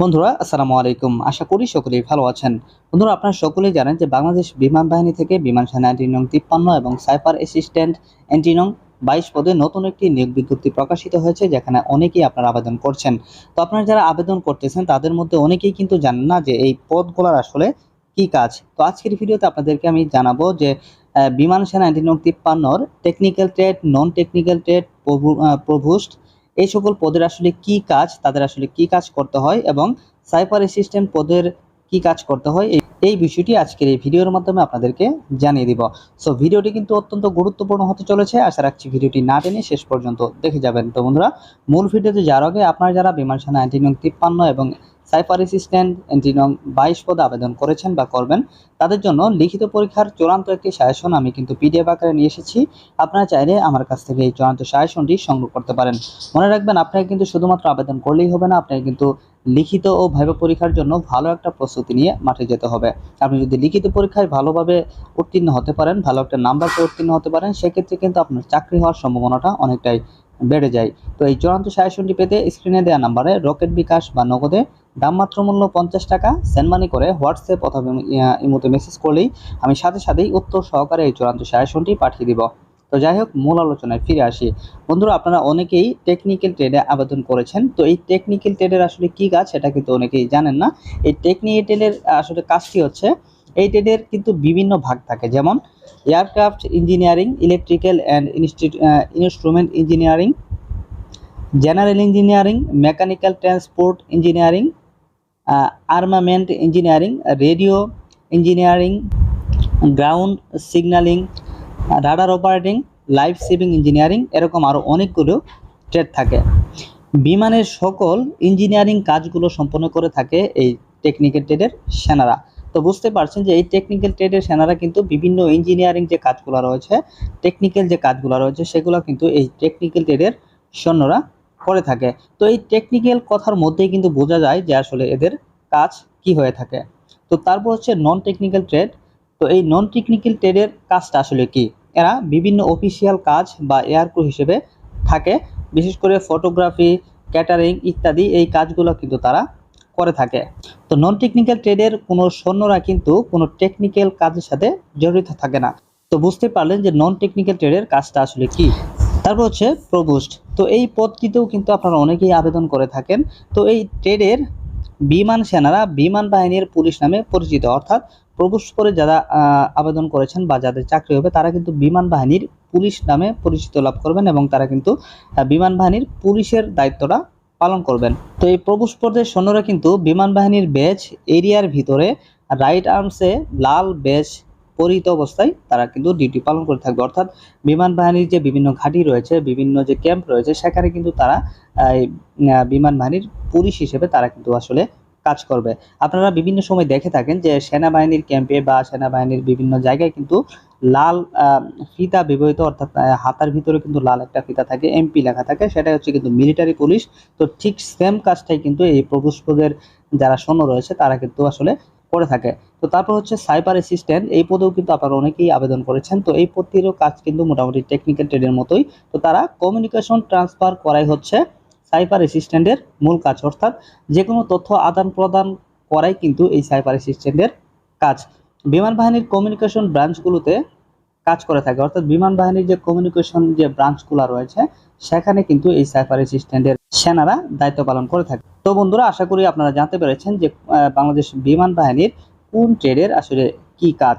বন্ধুরা, আসসালামু আলাইকুম। আশা করি সকলেই ভালো আছেন। বন্ধুরা, আপনারা সকলেই জানেন যে বাংলাদেশ বিমান বাহিনী থেকে বিমান সেনা অ্যান্টি নং তিপ্পান্ন এবং সাইপার অ্যাসিস্ট্যান্ট অ্যান্টি নং বাইশ পদে নতুন একটি নিয়োগ বিজ্ঞপ্তি প্রকাশিত হয়েছে, যেখানে অনেকেই আপনারা আবেদন করছেন। তো আপনারা যারা আবেদন করতেছেন, তাদের মধ্যে অনেকেই কিন্তু জানেন না যে এই পদগুলোর আসলে কি কাজ। তো আজকের ভিডিওতে আপনাদেরকে আমি জানাব যে বিমান সেনা অ্যান্টি নং তিপ্পান্নর technical trade non technical trade প্রভু প্রভুস্ট এই সকল পদের আসলে কি কাজ, তাদের আসলে কি কাজ করতে হয় এবং সাইফার অ্যাসিস্ট্যান্ট পদের কি কাজ করতে হয়, এই- বিষয়টি আজকের এই ভিডিওর মাধ্যমে আপনাদেরকে জানিয়ে দিব। সো ভিডিওটি কিন্তু অত্যন্ত গুরুত্বপূর্ণ হতে চলেছে। আশা রাখছি ভিডিওটি না টেনে শেষ পর্যন্ত দেখে যাবেন। তো বন্ধুরা, মূল ভিডিওতে যাওয়ার আগে আপনারা যারা বিমান সেনা অ্যান্টিনং তিপ্পান্ন এবং সাইপার অ্যাসিস্ট্যান্ট অ্যান্টিনং বাইশ পদে আবেদন করেছেন বা করবেন, তাদের জন্য লিখিত পরীক্ষার চূড়ান্ত একটি সাজেশন আমি কিন্তু পিডিএফ আকারে নিয়ে এসেছি। আপনারা চাইলে আমার কাছ থেকে এই চূড়ান্ত সাজেশনটি সংগ্রহ করতে পারেন। মনে রাখবেন, আপনাকে কিন্তু শুধুমাত্র আবেদন করলেই হবে না, আপনাকে কিন্তু লিখিত ও ভাইবা পরীক্ষার জন্য ভালো একটা প্রস্তুতি নিয়ে মাঠে যেতে হবে। আপনি যদি লিখিত পরীক্ষায় ভালোভাবে উত্তীর্ণ হতে পারেন, ভালো একটা নাম্বার পেয়ে উত্তীর্ণ হতে পারেন, সেক্ষেত্রে কিন্তু আপনার চাকরি হওয়ার সম্ভাবনাটা অনেকটাই বেড়ে যায়। তো এই চূড়ান্ত সাজেশনটি পেতে স্ক্রিনে দেওয়া নাম্বারে রকেট বিকাশ বা নগদে দামমাত্র মূল্য পঞ্চাশ টাকা সেন্ডমানি করে হোয়াটসঅ্যাপ অথবা ইমোতে মেসেজ করলেই আমি সাথে সাথেই উত্তর সহকারে এই চূড়ান্ত সাজেশনটি পাঠিয়ে দিব। তো যাই হোক, মূল আলোচনায় ফিরে আসি। বন্ধুরা, আপনারা অনেকেই টেকনিক্যাল ট্রেডে আবেদন করেছেন। তো এই টেকনিক্যাল ট্রেডের আসলে কি কাজ, সেটা কিন্তু অনেকেই জানেন না। এই টেকনিক্যাল ট্রেডের আসলে কাজটি হচ্ছে? এই ট্রেডের কিন্তু বিভিন্ন ভাগ থাকে। যেমন aircraft engineering electrical and instrument engineering general engineering mechanical transport engineering armament engineering radio engineering ground signalling radar operating life saving engineering এরকম আরও অনেকগুলো ট্রেড থাকে। বিমানের সকল ইঞ্জিনিয়ারিং কাজগুলো সম্পন্ন করে থাকে এই টেকনিক্যাল ট্রেডের সেনারা। তো বুঝতে পারছেন যে এই টেকনিক্যাল ট্রেডের সেনারা কিন্তু বিভিন্ন ইঞ্জিনিয়ারিং যে কাজগুলো রয়েছে টেকনিক্যাল যে কাজগুলো রয়েছে, সেগুলো কিন্তু এই টেকনিক্যাল ট্রেডের সৈন্যরা করে থাকে। তো এই টেকনিক্যাল কথার মধ্যেই কিন্তু বোঝা যায় যে আসলে এদের কাজ কি হয়ে থাকে। তো তারপর হচ্ছে নন টেকনিক্যাল ট্রেড তো এই নন টেকনিক্যাল ট্রেডের কাজটা আসলে কি? এরা বিভিন্ন অফিসিয়াল কাজ বা এয়ার এয়ারক্রু হিসেবে থাকে। বিশেষ করে ফটোগ্রাফি ক্যাটারিং ইত্যাদি এই কাজগুলো কিন্তু তারা করে থাকে। তো নন টেকনিক্যাল ট্রেডের কোনো সৈন্যরা কিন্তু কোনো টেকনিক্যাল কাজের সাথে জড়িত থাকে না। তো বুঝতে পারলেন যে নন টেকনিক্যাল ট্রেডের কাজটা আসলে কি? তারপর হচ্ছে প্রবোস্ট তো এই পদটিতেও কিন্তু আপনারা অনেকেই আবেদন করে থাকেন। তো এই ট্রেডের বিমান সেনারা বিমান বাহিনীর পুলিশ নামে পরিচিত। অর্থাৎ প্রবেশ করে যারা আবেদন করেছেন বা যাদের চাকরি হবে, তারা কিন্তু বিমান বাহিনীর পুলিশ নামে পরিচিত লাভ করবেন এবং তারা কিন্তু বিমান বাহিনীর পুলিশের দায়িত্বটা পালন করবেন। তো এই প্রবেশ পদের সৈন্যরা কিন্তু বিমান বাহিনীর ব্যাচ এরিয়ার ভিতরে রাইট আর্মসে লাল বেজ পরিহিত অবস্থায় তারা কিন্তু ডিউটি পালন করে থাকবে। অর্থাৎ বিমান বাহিনীর যে বিভিন্ন ঘাঁটি রয়েছে, বিভিন্ন যে ক্যাম্প রয়েছে, সেখানে কিন্তু তারা বিমান বাহিনীর পুলিশ হিসেবে তারা কিন্তু আসলে কাজ করবে। আপনারা বিভিন্ন সময় দেখে থাকেন যে সেনাবাহিনীর ক্যাম্পে বা সেনাবাহিনীর বিভিন্ন জায়গায় কিন্তু লাল ফিতা ব্যবহৃত, অর্থাৎ হাতার ভিতরে কিন্তু লাল একটা ফিতা থাকে, এমপি লেখা থাকে সেটা হচ্ছে কিন্তু মিলিটারি পুলিশ। তো ঠিক সেম কাজটাই কিন্তু এই প্রভুষ্পদের যারা সৈন্য রয়েছে, তারা কিন্তু আসলে করে থাকে। তো তারপর হচ্ছে সাইবার অ্যাসিস্ট্যান্ট এই পদেও কিন্তু আপনারা অনেকেই আবেদন করেছেন। তো এই পদটিরও কাজ কিন্তু মোটামুটি টেকনিক্যাল ট্রেডের মতোই। তো তারা কমিউনিকেশন ট্রান্সফার করাই হচ্ছে সাইবার অ্যাসিস্ট্যান্টের মূল কাজ, অর্থাৎ যে কোনো তথ্য আদান প্রদান করাই কিন্তু এই সাইবার অ্যাসিস্ট্যান্টের কাজ। বিমান বাহিনীর কমিউনিকেশন ব্রাঞ্চগুলোতে কাজ করে থাকে। অর্থাৎ বিমান বাহিনীর যে কমিউনিকেশন যে ব্রাঞ্চগুলো রয়েছে, সেখানে কিন্তু এই সাইফার অ্যাসিস্ট্যান্টের সেনারা দায়িত্ব পালন করে থাকে। তো বন্ধুরা, আশা করি আপনারা জানতে পেরেছেন যে বাংলাদেশ বিমান বাহিনীর কোন ট্রেডের আসলে কি কাজ।